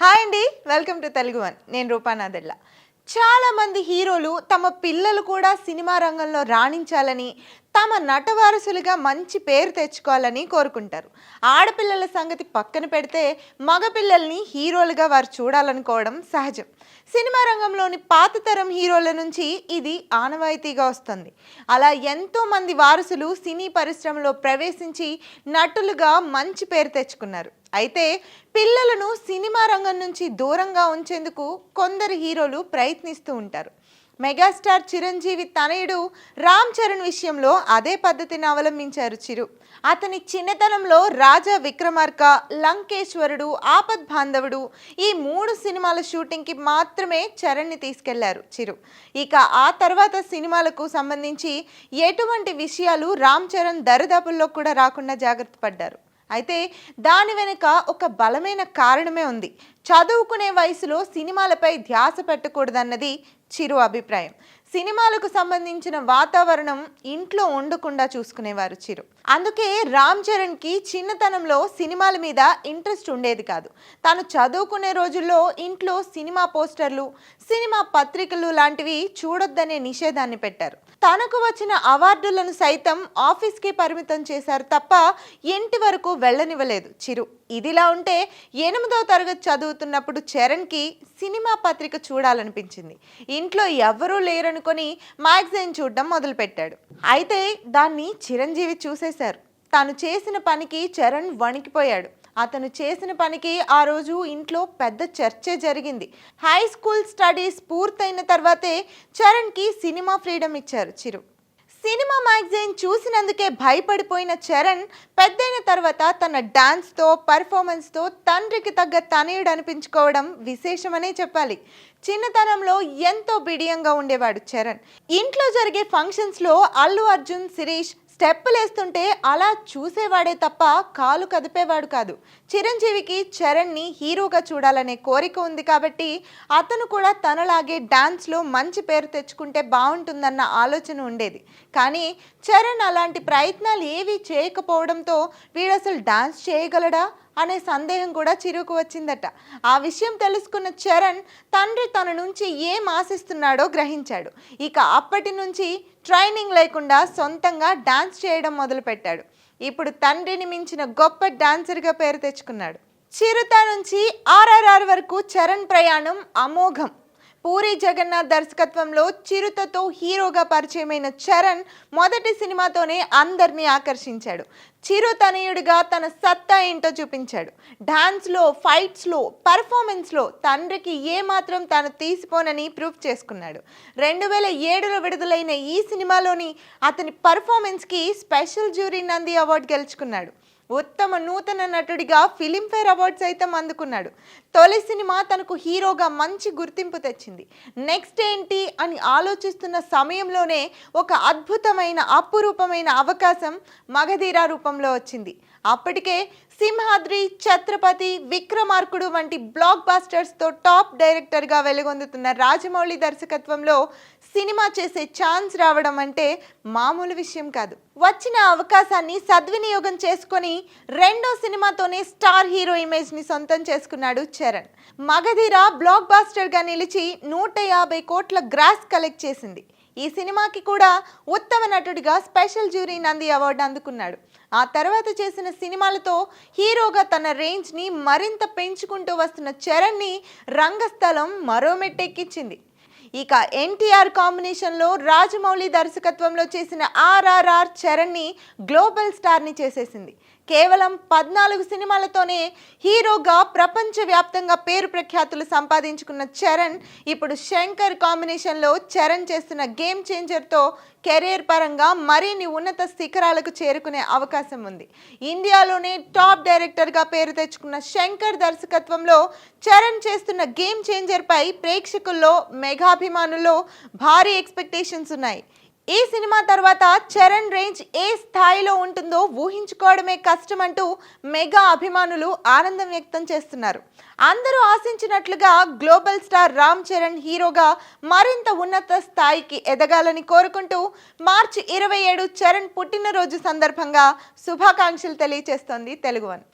Hi అండి. Welcome to Telugu one నేను రూపానాదెళ్ళ చాలా మంది హీరోలు తమ పిల్లలు కూడా సినిమా రంగంలో రాణించాలని తమ నటవారసులుగా మంచి పేరు తెచ్చుకోవాలని కోరుకుంటారు. ఆడపిల్లల సంగతి పక్కన పెడితే మగపిల్లల్ని హీరోలుగా వారు చూడాలనుకోవడం సహజం. సినిమా రంగంలోని పాత తరం హీరోల నుంచి ఇది ఆనవాయితీగా వస్తుంది. అలా ఎంతో మంది వారసులు సినీ పరిశ్రమలో ప్రవేశించి నటులుగా మంచి పేరు తెచ్చుకున్నారు. అయితే పిల్లలను సినిమా రంగం నుంచి దూరంగా ఉంచేందుకు కొందరు హీరోలు ప్రయత్నిస్తూ ఉంటారు. మెగాస్టార్ చిరంజీవి తనయుడు రామ్ చరణ్ విషయంలో అదే పద్ధతిని అవలంబించారు చిరు. అతని చిన్నతనంలో రాజా విక్రమార్క లంకేశ్వరుడు ఆపద్ బాంధవుడు ఈ మూడు సినిమాల షూటింగ్కి మాత్రమే చరణ్ని తీసుకెళ్ళారు చిరు. ఇక ఆ తర్వాత సినిమాలకు సంబంధించి ఎటువంటి విషయాలు రామ్ చరణ్ దరిదాపుల్లో కూడా రాకుండా జాగ్రత్త పడ్డారు. అయితే దాని వెనుక ఒక బలమైన కారణమే ఉంది. చదువుకునే వయసులో సినిమాలపై ధ్యాస పెట్టకూడదన్నది చిరు అభిప్రాయం. సినిమాలకు సంబంధించిన వాతావరణం ఇంట్లో ఉండకుండా చూసుకునేవారు చిరు. అందుకే రామ్ చరణ్కి చిన్నతనంలో సినిమాల మీద ఇంట్రెస్ట్ ఉండేది కాదు. తాను చదువుకునే రోజుల్లో ఇంట్లో సినిమా పోస్టర్లు సినిమా పత్రికలు లాంటివి చూడొద్దనే నిషేధాన్ని పెట్టారు. తనకు వచ్చిన అవార్డులను సైతం ఆఫీస్కే పరిమితం చేశారు తప్ప ఇంటి వరకు వెళ్ళనివ్వలేదు చిరు. ఇదిలా ఉంటే ఎనిమిదో తరగతి చదువుతున్నప్పుడు చరణ్కి సినిమా పత్రిక చూడాలనిపించింది. ఇంట్లో ఎవ్వరూ లేరనుకొని మ్యాగజైన్ చూడడం మొదలుపెట్టాడు. అయితే దాన్ని చిరంజీవి చూసేశారు. తాను చేసిన పనికి చరణ్ వణికిపోయాడు. అతను చేసిన పనికి ఆ రోజు ఇంట్లో పెద్ద చర్చే జరిగింది. హై స్కూల్ స్టడీస్ పూర్తయిన తర్వాతే చరణ్కి సినిమా ఫ్రీడమ్ ఇచ్చారు చిరు. సినిమా మ్యాగజైన్ చూసినందుకే భయపడిపోయిన చరణ్ పెద్దయిన తర్వాత తన డాన్స్తో పర్ఫార్మెన్స్తో తండ్రికి తగ్గ తనయుడు అనిపించుకోవడం విశేషమనే చెప్పాలి. చిన్నతనంలో ఎంతో బిడియంగా ఉండేవాడు చరణ్. ఇంట్లో జరిగే ఫంక్షన్స్లో అల్లు అర్జున్ శిరీష్ స్టెప్పులు వేస్తుంటే అలా చూసేవాడే తప్ప కాలు కదిపేవాడు కాదు. చిరంజీవికి చరణ్ని హీరోగా చూడాలనే కోరిక ఉంది కాబట్టి అతను కూడా తనలాగే డాన్స్లో మంచి పేరు తెచ్చుకుంటే బాగుంటుందన్న ఆలోచన ఉండేది. కానీ చరణ్ అలాంటి ప్రయత్నాలు ఏవీ చేయకపోవడంతో వీడు అసలు డాన్స్ చేయగలడా? అనే సందేహం కూడా చిరుకు వచ్చిందట. ఆ విషయం తెలుసుకున్న చరణ్ తండ్రి తన నుంచి ఏం ఆశిస్తున్నాడో గ్రహించాడు. ఇక అప్పటి నుంచి ట్రైనింగ్ లేకుండా సొంతంగా డాన్స్ చేయడం మొదలుపెట్టాడు. ఇప్పుడు తండ్రిని మించిన గొప్ప డాన్సర్గా పేరు తెచ్చుకున్నాడు. చిరుత నుంచి ఆర్ఆర్ఆర్ వరకు చరణ్ ప్రయాణం అమోఘం. పూరి జగన్నాథ్ దర్శకత్వంలో చిరుతతో హీరోగా పరిచయమైన చరణ్ మొదటి సినిమాతోనే అందరినీ ఆకర్షించాడు. చిరు తనయుడిగా తన సత్తా ఏంటో చూపించాడు. డాన్స్లో ఫైట్స్లో పర్ఫార్మెన్స్లో తండ్రికి ఏమాత్రం తాను తీసిపోనని ప్రూఫ్ చేసుకున్నాడు. రెండు వేల ఏడులో విడుదలైన ఈ సినిమాలోని అతని పర్ఫార్మెన్స్కి స్పెషల్ జ్యూరీ నంది అవార్డు గెలుచుకున్నాడు. ఉత్తమ నూతన నటుడిగా ఫిలింఫేర్ అవార్డు సైతం అందుకున్నాడు. తొలి సినిమా తనకు హీరోగా మంచి గుర్తింపు తెచ్చింది. నెక్స్ట్ ఏంటి అని ఆలోచిస్తున్న సమయంలోనే ఒక అద్భుతమైన అపురూపమైన అవకాశం మగధీరా రూపంలో వచ్చింది. అప్పటికే సింహాద్రి ఛత్రపతి విక్రమార్కుడు వంటి బ్లాక్ బాస్టర్స్తో టాప్ డైరెక్టర్గా వెలుగొందుతున్న రాజమౌళి దర్శకత్వంలో సినిమా చేసే ఛాన్స్ రావడం అంటే మామూలు విషయం కాదు. వచ్చిన అవకాశాన్ని సద్వినియోగం చేసుకొని రెండో సినిమాతోనే స్టార్ హీరో ఇమేజ్ని సొంతం చేసుకున్నాడు చరణ్. మగధీర బ్లాక్ బాస్టర్గా నిలిచి నూట యాభై కోట్ల గ్రాస్ కలెక్ట్ చేసింది. ఈ సినిమాకి కూడా ఉత్తమ నటుడిగా స్పెషల్ జ్యూరీ నంది అవార్డు అందుకున్నాడు. ఆ తర్వాత చేసిన సినిమాలతో హీరోగా తన రేంజ్ని మరింత పెంచుకుంటూ వస్తున్న చరణ్ని రంగస్థలం మరో మెట్టెక్కించింది. ఇక ఎన్టీఆర్ కాంబినేషన్లో రాజమౌళి దర్శకత్వంలో చేసిన ఆర్ఆర్ఆర్ చరణ్ని గ్లోబల్ స్టార్ని చేసేసింది. కేవలం పద్నాలుగు సినిమాలతోనే హీరోగా ప్రపంచవ్యాప్తంగా పేరు ప్రఖ్యాతులు సంపాదించుకున్న చరణ్ ఇప్పుడు శంకర్ కాంబినేషన్లో చరణ్ చేస్తున్న గేమ్ చేంజర్తో కెరీర్ పరంగా మరిన్ని ఉన్నత శిఖరాలకు చేరుకునే అవకాశం ఉంది. ఇండియాలోనే టాప్ డైరెక్టర్గా పేరు తెచ్చుకున్న శంకర్ దర్శకత్వంలో చరణ్ చేస్తున్న గేమ్ చేంజర్పై ప్రేక్షకుల్లో మెగా అభిమానుల్లో భారీ ఎక్స్పెక్టేషన్స్ ఉన్నాయి. ఈ సినిమా తర్వాత చరణ్ రేంజ్ ఏ స్థాయిలో ఉంటుందో ఊహించుకోవడమే కష్టం అంటూ మెగా అభిమానులు ఆనందం వ్యక్తం చేస్తున్నారు. అందరూ ఆశించినట్లుగా గ్లోబల్ స్టార్ రామ్ చరణ్ హీరోగా మరింత ఉన్నత స్థాయికి ఎదగాలని కోరుకుంటూ మార్చి ఇరవై ఏడు చరణ్ పుట్టినరోజు సందర్భంగా శుభాకాంక్షలు తెలియజేస్తోంది తెలుగు వన్.